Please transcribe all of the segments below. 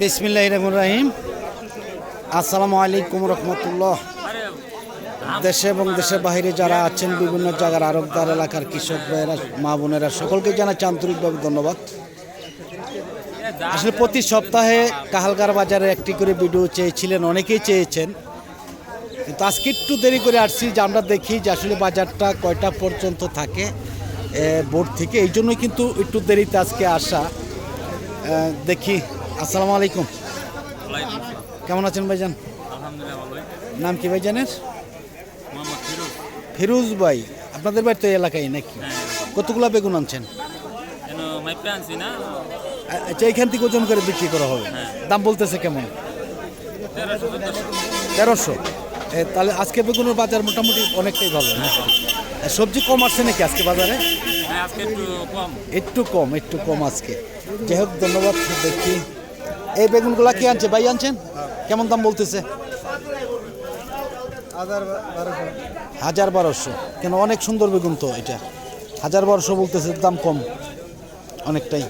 বিসমিল্লাহ রহমান রাহিম। আসসালামু আলাইকুম রহমতুল্লাহ। দেশে এবং দেশের বাইরে যারা আছেন, বিভিন্ন জায়গার আরবদার এলাকার কৃষক ভাইয়েরা, মা বোনেরা, সকলকে জানাচ্ছি আন্তরিকভাবে ধন্যবাদ। আসলে প্রতি সপ্তাহে কাহালগার বাজারে একটি করে ভিডিও চেয়েছিলেন, অনেকেই চেয়েছেন। কিন্তু আজকে একটু দেরি করে আসছি যে আমরা দেখি যে আসলে বাজারটা কয়টা পর্যন্ত থাকে বোর্ড থেকে। এই জন্যই কিন্তু একটু দেরিতে আজকে আসা। দেখি আসসালামু আলাইকুম। কেমন আছেন ভাইজান? নাম কি ভাইজানের? ফিরোজ ভাই আপনাদের বাড়ি তো এই এলাকায় নাকি? কতগুলা বেগুন আনছেন? আচ্ছা এইখান থেকে ওজন করে বিক্রি করা হবে। দাম বলতেছে কেমন? তেরোশো। তাহলে আজকে বেগুনের বাজার মোটামুটি অনেকটাই ভালো সবজি কম আসছে নাকি আজকে বাজারে? হ্যাঁ একটু কম একটু কম আজকে। যাই হোক ধন্যবাদ দেখি। এই বেগুনগুলা কি আনছে? ভাই আনছেন? কেমন দাম বলতেছে? হাজার বারোশো। কেন অনেক সুন্দর বেগুন তো এটা। হাজার বারোশো বলতেছে দাম কম। অনেকটাই।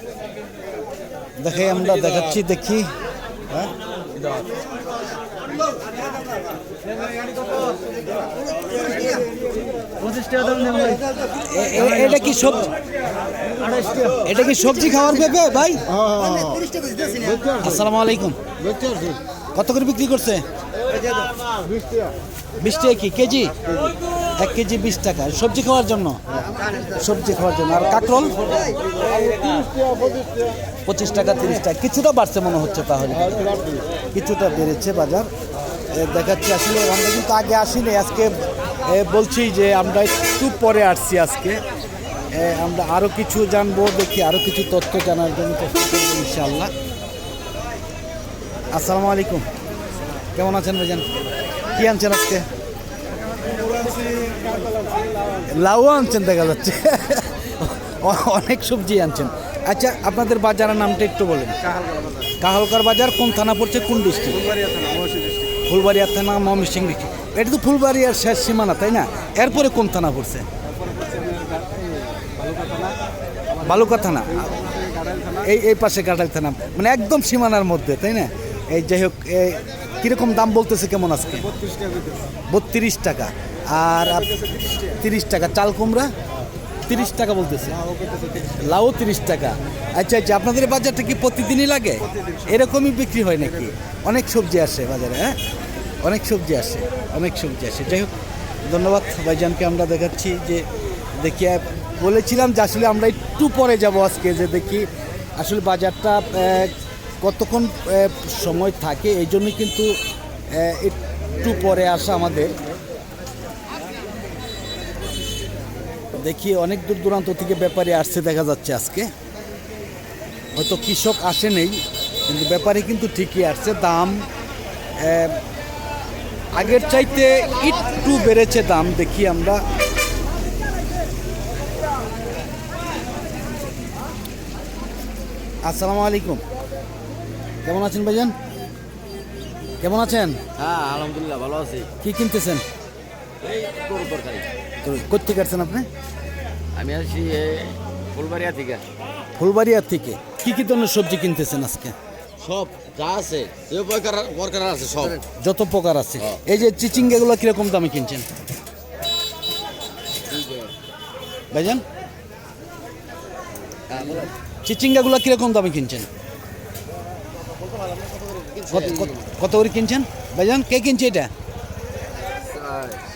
দেখে আমরা দেখাচ্ছি দেখি। হ্যাঁ? এটা কি সবজি এটা কি সবজি খাওয়ার পেঁপে ভাই? আসসালামু আলাইকুম। কত করে বিক্রি করছে? বিশ টাকা কি? কেজি? এক কেজি বিশ টাকা। সবজি খাওয়ার জন্য? সবজি খাওয়ার জন্য। আর কাকরল? পঁচিশ টাকা, তিরিশ টাকা। কিছুটা বাড়ছে মনে হচ্ছে তাহলে। কিছুটা বেড়েছে বাজার। দেখাচ্ছি আসলে, আমরা কিন্তু আগে আসিনি। আজকে বলছি যে আমরা একটু পরে আসছি আজকে। আমরা আরও কিছু জানব, দেখি আরও কিছু তথ্য জানার জন্য করব, ইনশাআল্লাহ। আসসালামু আলাইকুম। কেমন আছেন ভাইজান? কী আনছেন আজকে? লাউ আনছেন দেখা যাচ্ছে। অনেক সবজি আনছেন। আচ্ছা আপনাদের বাজারের নামটা একটু বলেন। কাহালকার বাজার কোন থানা পড়ছে কোন ডিস্ট্রিক্ট? ফুলবাড়িয়া থানা ময়মনসিং ডিস্ট্রিক্ট। এটা তো ফুলবাড়িয়ার শেষ সীমানা তাই না? এরপরে কোন থানা পড়ছে? বালুকা থানা। এই এই পাশে গাটাল থানা। মানে একদম সীমানার মধ্যে তাই না? এই যাই হোক এই কীরকম দাম বলতেছে কেমন আজকে? বত্রিশ টাকা। আর তিরিশ টাকা। চাল কুমড়া? তিরিশ টাকা বলতেছে। লাউ তিরিশ টাকা। আচ্ছা আচ্ছা আপনাদের বাজারটা কি প্রতিদিনই লাগে? এরকমই বিক্রি হয় নাকি? অনেক সবজি আসে বাজারে হ্যাঁ? অনেক সবজি আসে, অনেক সবজি আসে। যাই হোক, ধন্যবাদ ভাইজানকে আমরা দেখাচ্ছি যে দেখি বলেছিলাম যে আসলে আমরা একটু পরে যাব আজকে, যে দেখি আসলে বাজারটা কতক্ষণ সময় থাকে, এই জন্য কিন্তু একটু পরে আসা আমাদের। দেখি, অনেক দূর দূরান্ত থেকে ব্যাপারী আসছে, দেখা যাচ্ছে আজকে। হয়তো কৃষক আসে নেই, কিন্তু ব্যাপারী কিন্তু ঠিকই আসছে। দাম আগের চাইতে একটু বেড়েছে দাম, দেখি আমরা। আসসালামু আলাইকুম। কেমন আছেন ভাইজান? কেমন আছেন? হ্যাঁ আলহামদুলিল্লাহ ভালো আছি। কি কিনতেছেন? এই গরু তরকারি। কোথেকে আসছেন আপনি? আমি আছি এ, ফুলবাড়িয়া থেকে। ফুলবাড়িয়া থেকে। কি কি ধরনের সবজি কিনতেছেন আজকে? সব যা আছে যে প্রকার প্রকার আছে সব। যত প্রকার আছে। এই যে চিচিঙ্গাগুলো কীরকম দামে কিনছেন? ভাইজান? চিচিঙ্গাগুলো কীরকম দামে কিনছেন? কত- কত- কত করে কিনছেন? ভাইজান কে কিনছে এটা?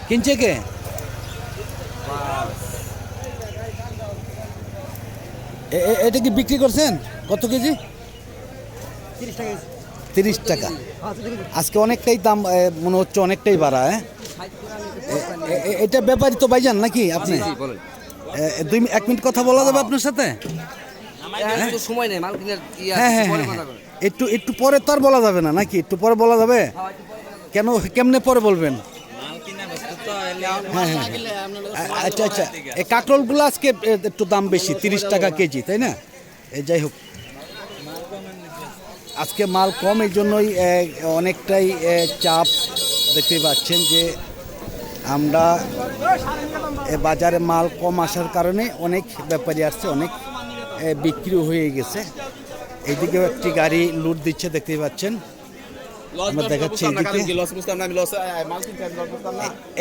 কিনছে কে? এ- এ- এটা কি বিক্রি করছেন? কত কেজি? তিরিশ টাকা আজকে অনেকটাই দাম মনে হচ্ছে অনেকটাই বাড়া হ্যাঁ? এটা ব্যাপারই তো ভাইজান নাকি আপনি? দুই এক মিনিট কথা বলা যাবে আপনার সাথে? সময় নেই মাল কিনার ইয়ে হ্যাঁ হ্যাঁ হ্যাঁ হ্যাঁ। একটু একটু পরে তো আর বলা যাবে না নাকি? একটু পরে বলা যাবে? কেন কেমনে পরে বলবেন? হ্যাঁ হ্যাঁ হ্যাঁ। আচ্ছা আচ্ছা। এই কাঁকরোলগুলো আজকে একটু দাম বেশি তিরিশ টাকা কেজি তাই না? এই যাই হোক। আজকে মাল কম এই জন্যই অনেকটাই চাপ দেখতে পাচ্ছেন যে আমরা বাজারে মাল কম আসার কারণে অনেক ব্যাপারী আসছে অনেক বিক্রি হয়ে গেছে। এইদিকেও একটি গাড়ি লুট দিচ্ছে দেখতেই পাচ্ছেন। আমরা দেখাচ্ছি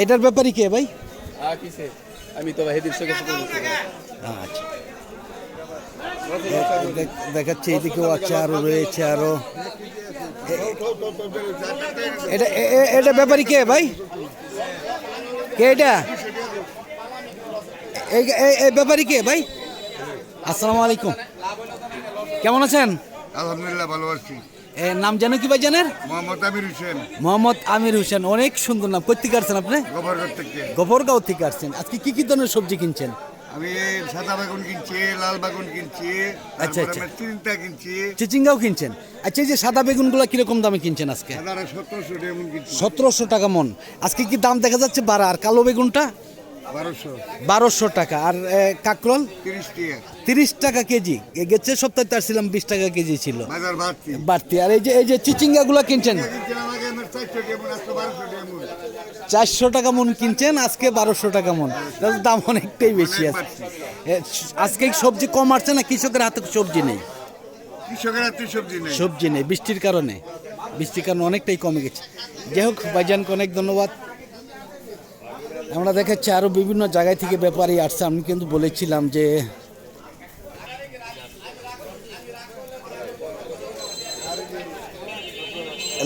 এটার ব্যাপারে কে ভাই? আমি তো হেদিন সঙ্গে আচ্ছা। দেখাচ্ছি এইদিকেও আছে আরও রয়েছে আরও। এটা ব্যাপারই কে ভাই? কে এটা? এই ব্যাপারই কে ভাই? আসসালামু আলাইকুম। কেমন আছেন? আলহামদুলিল্লাহ ভালো আছি। নাম জানো কি ভাই জানেন মোহাম্মদ আমির হোসেন। মোহাম্মদ আমির হোসেন অনেক সুন্দর নাম। কোথেকে আসছেন আপনি? গোবরগড় থেকে। গোবরগাঁও থেকে আসছেন। আজকে কি কি ধরনের সবজি কিনছেন? আমি সাদা বেগুন কিনছি লাল বেগুন কিনছি আচ্ছা, আচ্ছা। চিন্তা কিনছি। চিচিঙ্গাও কিনছেন? আচ্ছা এই যে সাদা বেগুনগুলো কীরকম দামে কিনছেন আজকে? সতেরোশো টাকা মন। আজকে কি দাম দেখা যাচ্ছে বাড়া আর কালো বেগুনটা? বারোশো। টাকা। আর কাকরল? তিরিশ টাকা কেজি। গেছে সপ্তাহে আসছিলাম বিশ টাকা কেজি ছিল। বাড়তি। আর এই যে এই যে চিচিঙ্গাগুলো কিনছেন? চারশো টাকা মন কিনছেন আজকে বারোশো টাকা মন। দাম অনেকটাই বেশি আছে। আজকে সবজি কম আসছে না? কৃষকের হাতে সবজি নেই। কৃষকের হাতে সবজি নেই। সবজি নেই বৃষ্টির কারণে। বৃষ্টির কারণে অনেকটাই কমে গেছে। যাই হোক ভাইজানকে অনেক ধন্যবাদ। আমরা দেখাচ্ছি আরও বিভিন্ন জায়গায় থেকে ব্যাপারী আসছে। আমি কিন্তু বলেছিলাম যে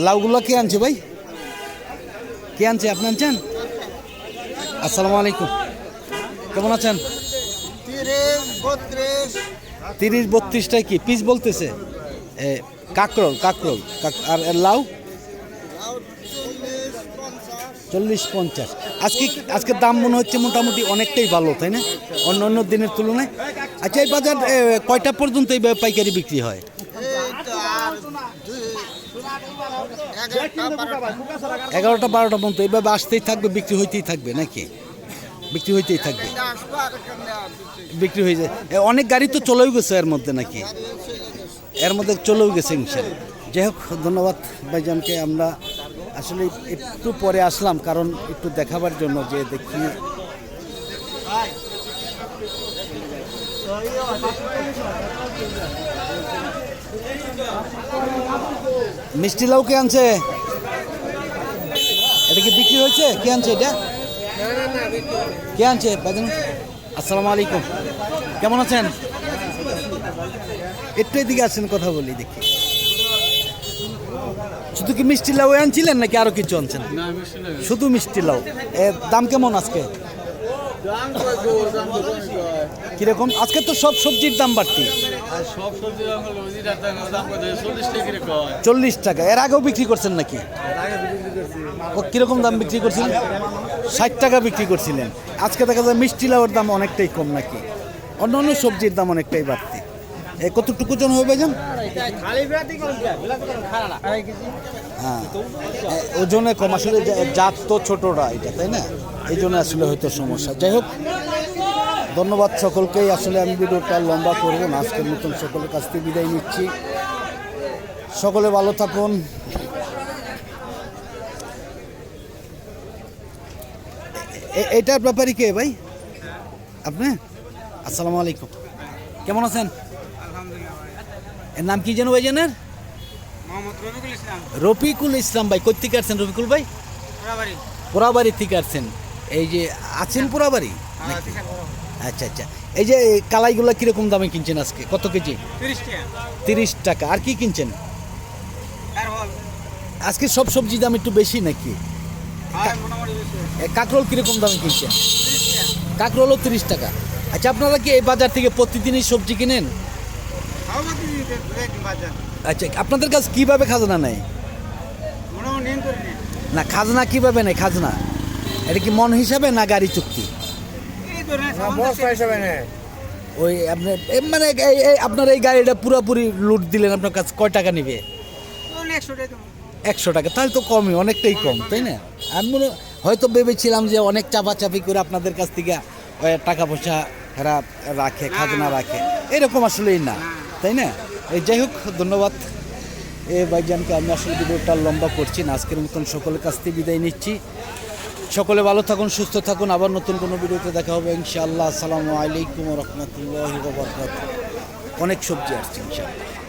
লাউগুলো কে আনছে ভাই? কে আনছে? আপনি আনছেন? আসসালামু আলাইকুম। কেমন আছেন? তিরিশ বত্রিশটায় কি? পিস বলতেছে। কাকরোল কাকরোল আর লাউ? চল্লিশ পঞ্চাশ। আজকে আজকের দাম মনে হচ্ছে মোটামুটি অনেকটাই ভালো, তাই না? অন্য অন্য দিনের তুলনায়। আচ্ছা এই বাজার কয়টা পর্যন্ত এই পাইকারি বিক্রি হয়? এগারোটা বারোটা পর্যন্ত, এইভাবে আসতেই থাকবে, বিক্রি হইতেই থাকবে, নাকি? বিক্রি হইতেই থাকবে। বিক্রি হয়ে যায়। অনেক গাড়ি তো চলেও গেছে এর মধ্যে, নাকি? এর মধ্যে চলেও গেছে ইনশাল যাই হোক, ধন্যবাদ ভাইজানকে, আমরা আসলে একটু পরে আসলাম, কারণ একটু দেখাবার জন্য যে দেখি। মিষ্টি লাউ কে আনছে? এটা কি বিক্রি হয়েছে? কে আনছে এটা? কে আনছে? ভাইজান আসসালামু আলাইকুম। কেমন আছেন? একটু এদিকে আসেন, কথা বলি দেখি। শুধু কি মিষ্টি লাউ আনছিলেন নাকি আরও কিছু আনছেন? শুধু মিষ্টি লাউ। এর দাম কেমন আজকে? কীরকম? আজকে তো সব সবজির দাম বাড়তি। চল্লিশ টাকা। এর আগেও বিক্রি করছেন নাকি? কীরকম দাম বিক্রি করছিলেন? ষাট টাকা বিক্রি করছিলেন। আজকে দেখা যায় মিষ্টি লাউয়ের দাম অনেকটাই কম নাকি? অন্য অন্য সবজির দাম অনেকটাই বাড়তি। কতটুকু জন হবে যান হ্যাঁ। এ, ওজনে কম আসলে জাত তো ছোটরা এটা তাই না? এই জন্য আসলে হয়তো সমস্যা। যাই হোক ধন্যবাদ সকলকেই। আসলে আমি ভিডিওটা লম্বা করব আজকের মতন সকলের কাছ থেকে বিদায় নিচ্ছি। সকলে ভালো থাকুন। এ- এটার ব্যাপারে কে ভাই? আপনি? আসসালামু আলাইকুম। কেমন আছেন? এর নাম কি যেন ভাই জানেন? রফিকুল ইসলাম। ভাই কোথেকে আসছেন রফিকুল ভাই? পোড়াবাড়ি। থেকে আসছেন। এই যে আছেন পোড়াবাড়ি? আচ্ছা আচ্ছা। এই যে কালাইগুলো কীরকম দামে কিনছেন আজকে? কত কেজি? তিরিশ টাকা। আর কি কিনছেন? আজকে সব সবজি দাম একটু বেশি নাকি? এ, কাঁকরোল কীরকম দামে কিনছেন? কাঁকরোলও তিরিশ টাকা। আচ্ছা আপনারা কি এই বাজার থেকে প্রতিদিনই সবজি কিনেন? আচ্ছা আপনাদের কাছে কীভাবে খাজনা নেয়? না খাজনা কীভাবে নেয় খাজনা? এটা কি মন হিসাবে না গাড়ি চুক্তি? ওই আপনার এ, মানে আপনার এই গাড়িটা পুরোপুরি লুট দিলেন আপনার কাছে কয় টাকা নেবে? একশো টাকা তাহলে তো কমই অনেকটাই কম তাই না? আমি মনে হয়তো ভেবেছিলাম যে অনেক চাপাচাপি করে আপনাদের কাছ থেকে টাকা পয়সা এরা রাখে খাজনা রাখে। এরকম আসলেই না। তাই না? যাই হোক, ধন্যবাদ। এ ভাইজানকে আমি আসলে ভিডিওটা লম্বা করছি না, আজকের মতন সকলের কাছ থেকে বিদায় নিচ্ছি। সকলে ভালো থাকুন, সুস্থ থাকুন, আবার নতুন কোনো ভিডিওতে দেখা হবে, ইনশাআল্লাহ। আসসালামু আলাইকুম রহমতুল্লাহ অনেক সবজি আসছে, ইনশাআল্লাহ।